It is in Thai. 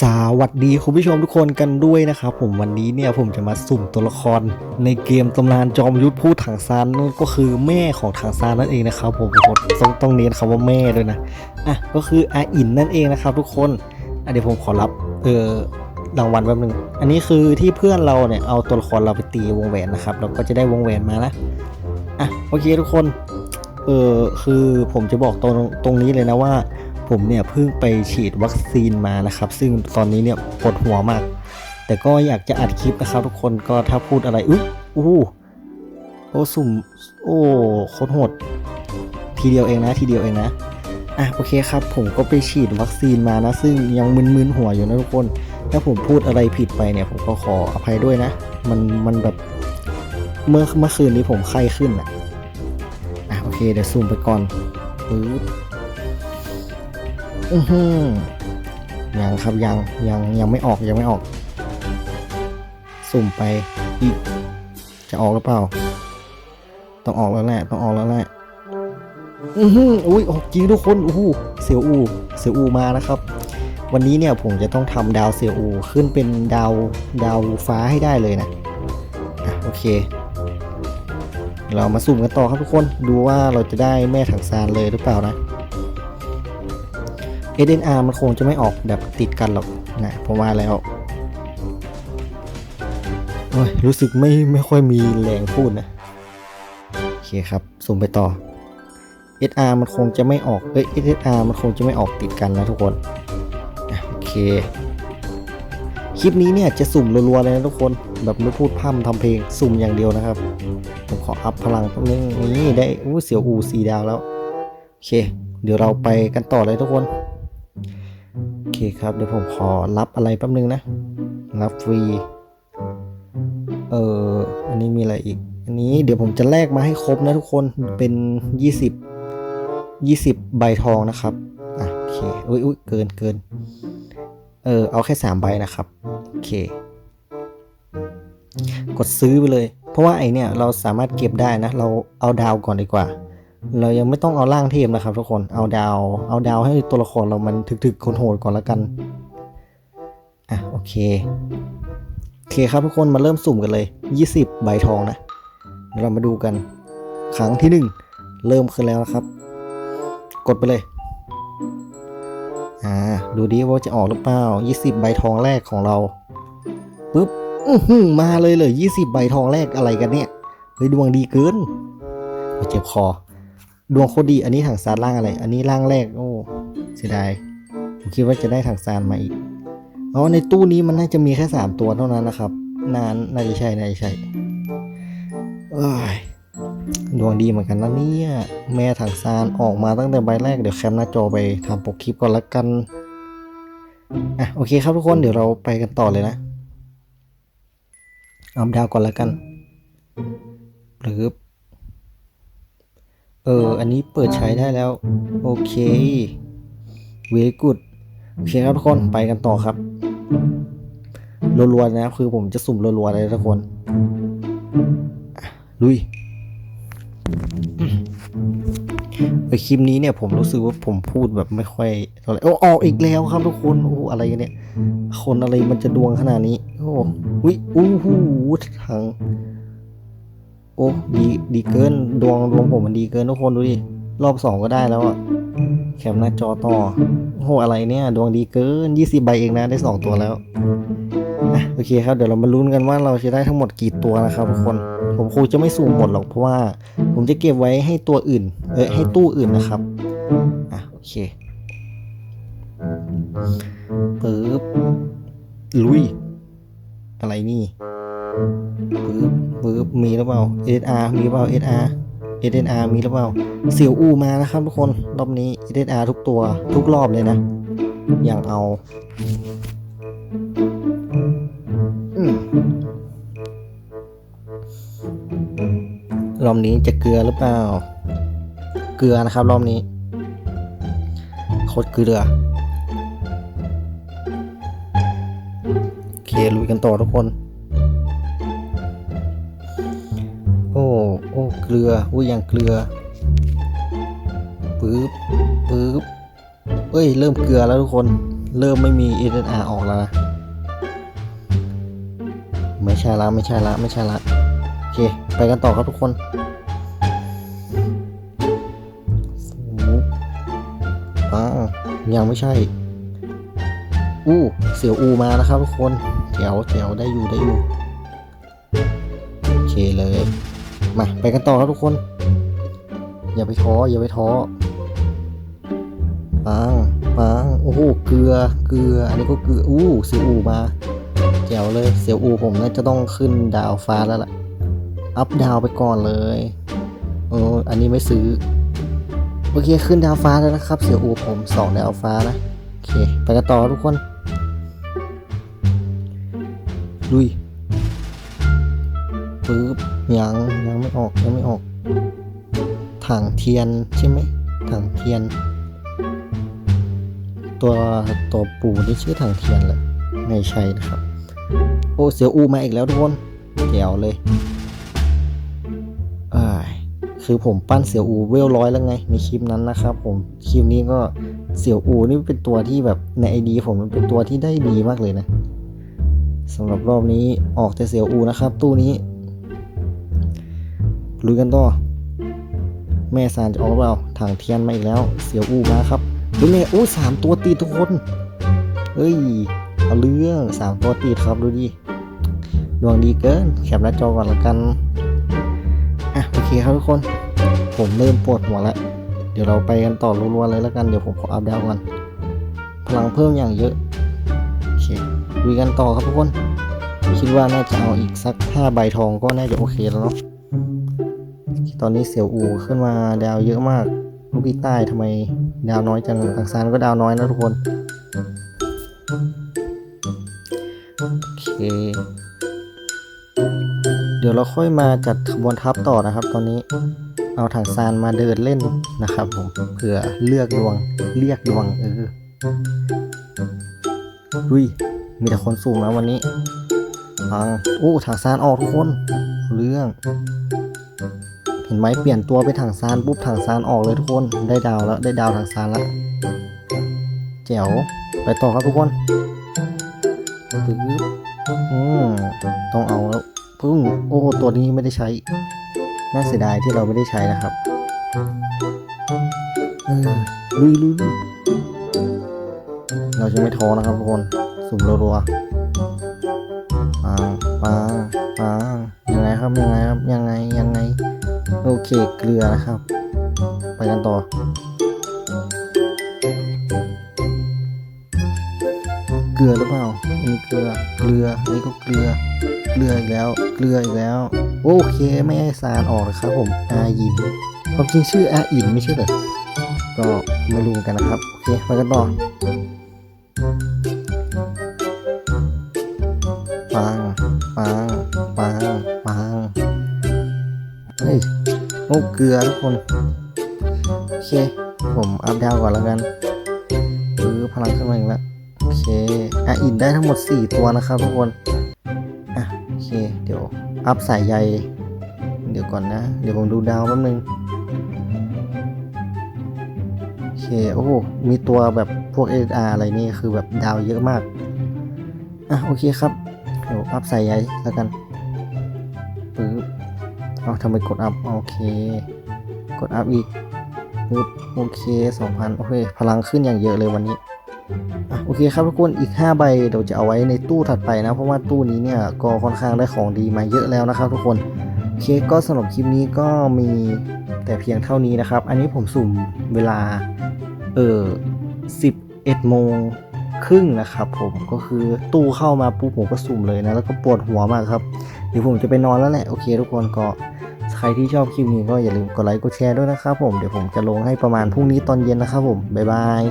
สวัสดีคุณผู้ชมทุกคนกันด้วยนะครับผมวันนี้เนี่ยผมจะมาสุ่มตัวละคร ในเกมตำนานจอมยุทธผู้ถังซานนั่นก็คือแม่ของถังซานนั่นเองนะครับผมผมต้องต้องเน้นคำว่าแม่ด้วยนะอะก็คืออาอินนั่นเองนะครับ ทุกคนอะเดี๋ยวผมขอรับเออรางวัลแป๊บนึงอันนี้คือที่เพื่อนเราเนี่ยเอาตัวละครเราไปตีวงแหวนนะครับเราก็จะได้วงแหวนมานะอะโอเคทุกคนเออคือผมจะบอกตรงตรงนี้เลยนะว่า ผมเนี่ยเพิ่งไปฉีดวัคซีนมานะครับ ซึ่งตอนนี้เนี่ยปวดหัวมาก แต่ก็อยากจะอัดคลิปนะครับทุกคนก็ถ้าพูดอะไรอุ๊ยอู้โอ้สุ่มโอ้โคตรโหดทีเดียวเองนะทีเดียวเองนะอะโอเคครับ ผมก็ไปฉีดวัคซีนมานะ ซึ่งยังมึนๆหัวอยู่นะทุกคน ถ้าผมพูดอะไรผิดไปเนี่ย ผมก็ขออภัยด้วยนะ มันมันแบบเมื่อเมื่อคืนนี้ผมไข้ขึ้นอะอะโอเคเดี๋ยวซูมไปก่อนปึ๊บ อือหือยังครับยังยังยังไม่ออกยังไม่ออก สุ่มไปอีกจะออกหรือเปล่า ต้องออกแล้วแหละต้องออกแล้วแหละอือหืออุ้ยออกจริงทุกคนอู้หูเสียวอูเสียวอูมานะครับ วันนี้เนี่ยผมจะต้องทำดาวเสียวอูขึ้นเป็นดาวดาวฟ้าให้ได้เลยนะอะโอเค เรามาสุ่มกันต่อครับทุกคนดูว่าเราจะได้แม่ถังซานเลยหรือเปล่านะ SNR มันคงจะไม่ออกแบบติดกันหรอกนะเพราะว่าแล้วโอ้ยรู้สึกไม่ไม่ค่อยมีแรงพูดนะ โอเคครับสุ่มไปต่อ SR มันคงจะไม่ออกเอ้ย SSR มันคงจะไม่ออกติดกันนะทุกคนโอเค คลิปนี้เนี่ยจะสุ่มรัวๆเลยนะทุกคน แบบไม่พูดพร่ำทำเพลงสุ่มอย่างเดียวนะครับ ผมขออัพพลังแป๊บนึงนี่ได้อู้เสียวอูสีดาวแล้ว โอเค เดี๋ยวเราไปกันต่อเลยทุกคน เคครับเดี๋ยวผมขอรับอะไรแป๊บนึงนะ รับฟรี เอออันนี้มีอะไรอีก อันนี้เดี๋ยวผมจะแลกมาให้ครบนะทุกคนเป็น 20 20 ใบทองนะครับอะโอเคอุ้ยอุ้ยเกินเกินเออเอาแค่ 3 ใบนะครับ โอเค กดซื้อไปเลย เพราะว่าไอเนี่ยเราสามารถเก็บได้นะ เราเอาดาวก่อนดีกว่า เรายังไม่ต้องเอาร่างเทพนะครับ ทุกคนเอาดาว เอาดาวให้ตัวละครเรามันถึกๆคนโหดก่อนล้วกันอะโอเคโอเคครับทุกคนมาเริ่มสุ่มกันเลย 20 ใบทองนะ เรามาดูกันครั้งที่ 1 เริ่มขึ้นแล้วนะครับ กดไปเลยอ่าดูดิว่าจะออกหรือเปล่า 20 ใบทองแรกของเราปึ๊บอื้อหือมาเลยเลย 20 ใบทองแรกอะไรกันเนี่ยเฮ้ยดวงดีเกินเจ็บคอ ดวงโคตรดี อันนี้ถังซานล่างอะไร อันนี้ล่างแรก โอ้ เสียดาย ผมคิดว่าจะได้ถังซานมาอีก อ๋อ ในตู้นี้มันน่าจะมีแค่สามตัวเท่านั้นนะครับ นาน น่าจะใช่ น่าจะใช่เอ้ยดวงดีเหมือนกันนะเนี่ย แม่ถังซานออกมาตั้งแต่ใบแรก เดี๋ยวแคมหน้าจอไปทำปกคลิปก่อนละกัน อะ โอเคครับทุกคน เดี๋ยวเราไปกันต่อเลยนะ เอาดาวก่อนละกันหรือเออ อันนี้เปิดใช้ได้แล้ว โอเค เวกุดโอเคครับทุกคนไปกันต่อครับรัวๆนะ คือผมจะสุ่มรัวๆเลยทุกคนลุยไปคลิปนี้เนี่ยผมรู้สึกว่าผมพูดแบบไม่ค่อยเท่าไหร่โอ้ออกอีกแล้วครับทุกคนโอ้อะไรกันเนี่ย คนอะไรมันจะดวงขนาดนี้ โอ้วิอู้หูทาง อ้ดีดีเกินดวงดวงผมมันดีเกินทุกคนดูดิรอบสองก็ได้แล้วอะแคปหน้าจอต่อโหอะไรเนี่ย ดวงดีเกิน 20 ใบเองนะได้ 2 ตัวแล้วอะโอเคครับเดี๋ยวเรามาลุ้นกันว่าเราจะได้ทั้งหมดกี่ตัวนะครับทุกคนผมคงจะไม่สูมหมดหรอกเพราะว่า ผมจะเก็บไว้ให้ตัวอื่น เออให้ตู้อื่นนะครับอะโอเคปึ๊บลุย อะไรนี่ ปึ๊บปึ๊บมีหรือเปล่า SR มีหรือเปล่า SR SNR มีหรือเปล่าเสียวอูมานะครับทุกคนรอบนี้ SNR ทุกตัวทุกรอบเลยนะ อย่างเอาอรอบนี้จะเกลือหรือเปล่า เกลือนะครับ รอบนี้โคตรเกลือโอเคลุยกันต่อทุกคน เกลืออุ้ยอย่างเกลือปึ๊บปึ๊บเอ้ย เริ่มเกลือแล้วทุกคน เริ่มไม่มี SSR ออกแล้วนะไม่ใช่ละไม่ใช่ละไม่ใช่ละโอเค ไปกันต่อครับทุกคนอ่ายังไม่ใช่ อู้เสียวอูมานะครับทุกคนแถวแถวได้อยู่ได้อยู่ โอเคเลย มาไปกันต่อครับทุกคน อย่าไปท้ออย่าไปท้อปังปังโอ้โหเกลือเกลืออันนี้ก็เกลืออู้เสียวอูมาแจ๋วเลยเสียวอูผมน่าจะต้องขึ้นดาวฟ้าแล้วล่ะ อัพดาวไปก่อนเลยเอออันนี้ไม่ซื้อโอเคขึ้นดาวฟ้าแล้วนะครับ เสียวอูผมสองดาวฟ้านะโอเค ไปกันต่อทุกคนลุย ปึ๊บยังยังไม่ออกยังไม่ออกถังเทียนใช่ไหมถังเทียน ตัวตัวปูนี่ชื่อถังเทียนแหละไม่ใช่นะครับ โอ้เสียวอูมาอีกแล้วทุกคนเดี๋ยวเลยอ่ายคือผมปั้นเสียวอูเวลร้อยแล้วไงในคลิปนั้นนะครับ ผมคลิปนี้ก็เสียวอูนี่เป็นตัวที่แบบในไอดีผมมันเป็นตัวที่ได้ดีมากเลยนะสำหรับรอบนี้ออกแต่เสียวอูนะครับ ตู้นี้ ลุยกันต่อ แม่ซานจะออกหรือเปล่าถังเทียนมาอีกแล้ว เสียวอูมาครับดูแม่อู้สามตัวติดทุกคนเฮ้ย เอาเรื่องสามตัวติดครับดูดิ ดวงดีเกิน แคปหน้าจอก่อนละกัน อะโอเคครับทุกคน ผมเริ่มปวดหัวแล้ว เดี๋ยวเราไปกันต่อรัวๆเลยแล้วกัน เดี๋ยวผมขออัพดาวก่อน พลังเพิ่มอย่างเยอะโอเคดูกันต่อครับทุกคน คิดว่าน่าจะเอาอีกสักห้าใบทองก็น่าจะโอเคแล้วเนาะ ตอนนี้เสี่ยวอูขึ้นมาดาวเยอะมาก ลูกพี่ใต้ทำไมดาวน้อยจังทางซานก็ดาวน้อยนะทุกคน โอเค เดี๋ยวเราค่อยมาจัดขบวนทัพต่อนะครับ ตอนนี้เอาถังซานมาเดินเล่นนะครับผมเผื่อเลือกดวงเรียกดวงเออดุยมีแต่คนสูงนะวันนี้ฟังโอ้ถังซานออกทุกคน เรื่อง ห็นไหมเปลี่ยนตัวไปถังซานปุ๊บถังซานออกเลยทุกคนได้ดาวแล้วได้ดาวถังซานแล้วแจ๋วไปต่อครับทุกคนปึ๊บอืมต้องเอาแล้วพึ่งโอ้ตัวนี้ไม่ได้ใช้ น่าเสียดายที่เราไม่ได้ใช้นะครับออลุยลุยลุยเราจะไม่ท้อนะครับทุกคนสุ่มรัวๆปังปังปังยังไงครับยังไงครับยังไงยังไง โอเคเกลือนะครับ ไปกันต่อ เกลือหรือเปล่าอันนี้เกลือเกลืออันนี้ก็เกลือ เกลืออีกแล้ว เกลืออีกแล้ว โอเคไม่ให้สารออกนะครับผมอายินความจริงชื่ออาอินไม่ใช่เหรอก็ไม่รู้กันนะครับ โอเคไปกันต่อปังปังปังปังเฮ้ย โอ้เกลือทุกคน โอเค ผมอัพดาวก่อนแล้วกันหรือพลังขึ้นมาอีกแล้ว โอเค อะอินได้ทั้งหมด 4 ตัวนะครับทุกคน อะ โอเค เดี๋ยว อัพสายใย เดี๋ยวก่อนนะ เดี๋ยวผมดูดาวแป๊บนึง โอเค โอ้โห มีตัวแบบพวก SR อะไรนี่คือแบบดาวเยอะมาก อะ โอเคครับ เดี๋ยวอัพสายใยแล้วกันปึ๊บ เอาทำไมกดอัพโอเค กดอัพอีกปึ๊บโอเค2,000โอเค พลังขึ้นอย่างเยอะเลยวันนี้โอเคครับทุกคนอีก 5 ใบเดี๋ยวจะเอาไว้ในตู้ถัดไปนะ เพราะว่าตู้นี้เนี่ยก็ค่อนข้างได้ของดีมาเยอะแล้วนะครับทุกคนโอเคก็สำหรับคลิปนี้ก็มีแต่เพียงเท่านี้นะครับ อันนี้ผมสุ่มเวลาเออ11โมง ครึ่งนะครับ ผมก็คือตู้เข้ามาปุ๊บผมก็สุ่มเลยนะแล้วก็ปวดหัวมากครับเดี๋ยวผมจะไปนอนแล้วแหละโอเค ทุกคนก็ใครที่ชอบคลิปนี้ก็อย่าลืมกดไลค์กดแชร์ด้วยนะครับผมเดี๋ยวผมจะลงให้ประมาณพรุ่งนี้ตอนเย็นนะครับผมบ๊ายบาย